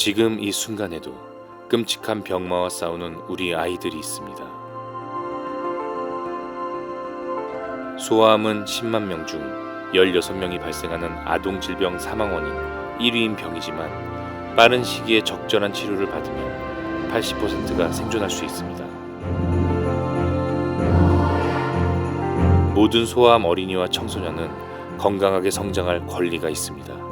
지금 이 순간에도 끔찍한 병마와 싸우는 우리 아이들이 있습니다. 소아암은 10만 명 중 16명이 발생하는 아동 질병 사망 원인 1위인 병이지만 빠른 시기에 적절한 치료를 받으면 80%가 생존할 수 있습니다. 모든 소아암 어린이와 청소년은 건강하게 성장할 권리가 있습니다.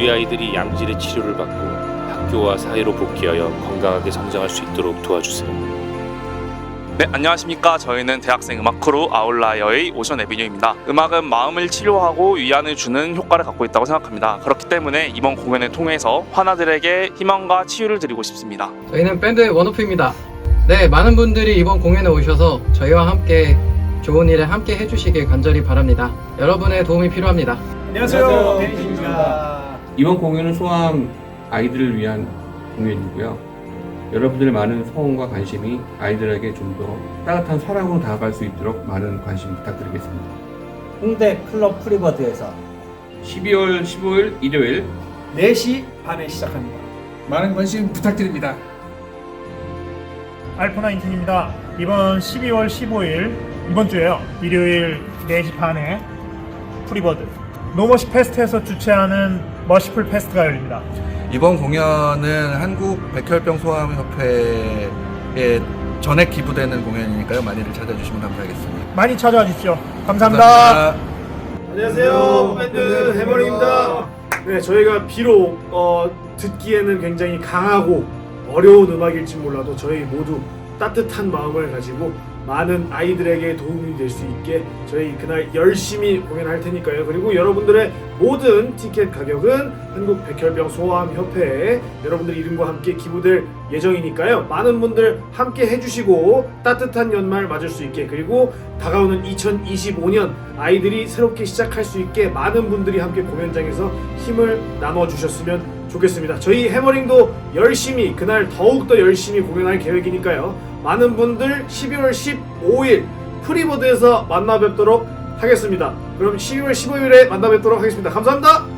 우리 아이들이 양질의 치료를 받고 학교와 사회로 복귀하여 건강하게 성장할 수 있도록 도와주세요. 네, 안녕하십니까. 저희는 대학생 음악 크루 아울라이어의 오션 에비뉴입니다. 음악은 마음을 치료하고 위안을 주는 효과를 갖고 있다고 생각합니다. 그렇기 때문에 이번 공연을 통해서 환아들에게 희망과 치유를 드리고 싶습니다. 저희는 밴드 원오프입니다. 네, 많은 분들이 이번 공연에 오셔서 저희와 함께 좋은 일에 함께 해주시길 간절히 바랍니다. 여러분의 도움이 필요합니다. 안녕하세요. 데니입니다. 이번 공연은 소아암 아이들을 위한 공연이고요. 여러분들의 많은 성원과 관심이 아이들에게 좀 더 따뜻한 사랑으로 다가갈 수 있도록 많은 관심 부탁드리겠습니다. 홍대 클럽 프리버드에서 12월 15일 일요일 4시 반에 시작합니다. 많은 관심 부탁드립니다. 알포나인틴입니다. 이번 12월 15일 이번 주에요. 일요일 4시 반에 프리버드 노머시 페스트에서 주최하는 머시풀 페스트가 열립니다. 이번 공연은 한국 백혈병 소아암 협회에 전액 기부되는 공연이니까요. 많이들 찾아주시면 감사하겠습니다. 많이 찾아와 주십시오. 감사합니다. 감사합니다. 안녕하세요 밴드 해머링입니다 네 저희가 비록 어, 듣기에는 굉장히 강하고 어려운 음악일지 몰라도 저희 모두 따뜻한 마음을 가지고 많은 아이들에게 도움이 될 수 있게 저희 그날 열심히 공연할 테니까요. 그리고 여러분들의 모든 티켓 가격은 한국 백혈병 소아암 협회에 여러분들 이름과 함께 기부될 예정이니까요. 많은 분들 함께 해주시고 따뜻한 연말 맞을 수 있게 그리고 다가오는 2025년 아이들이 새롭게 시작할 수 있게 많은 분들이 함께 공연장에서 힘을 나눠 주셨으면 좋겠습니다. 저희 해머링도 열심히 그날 더욱더 열심히 공연할 계획이니까요. 많은 분들 12월 15일 프리보드에서 만나 뵙도록 하겠습니다. 그럼 12월 15일에 만나 뵙도록 하겠습니다. 감사합니다.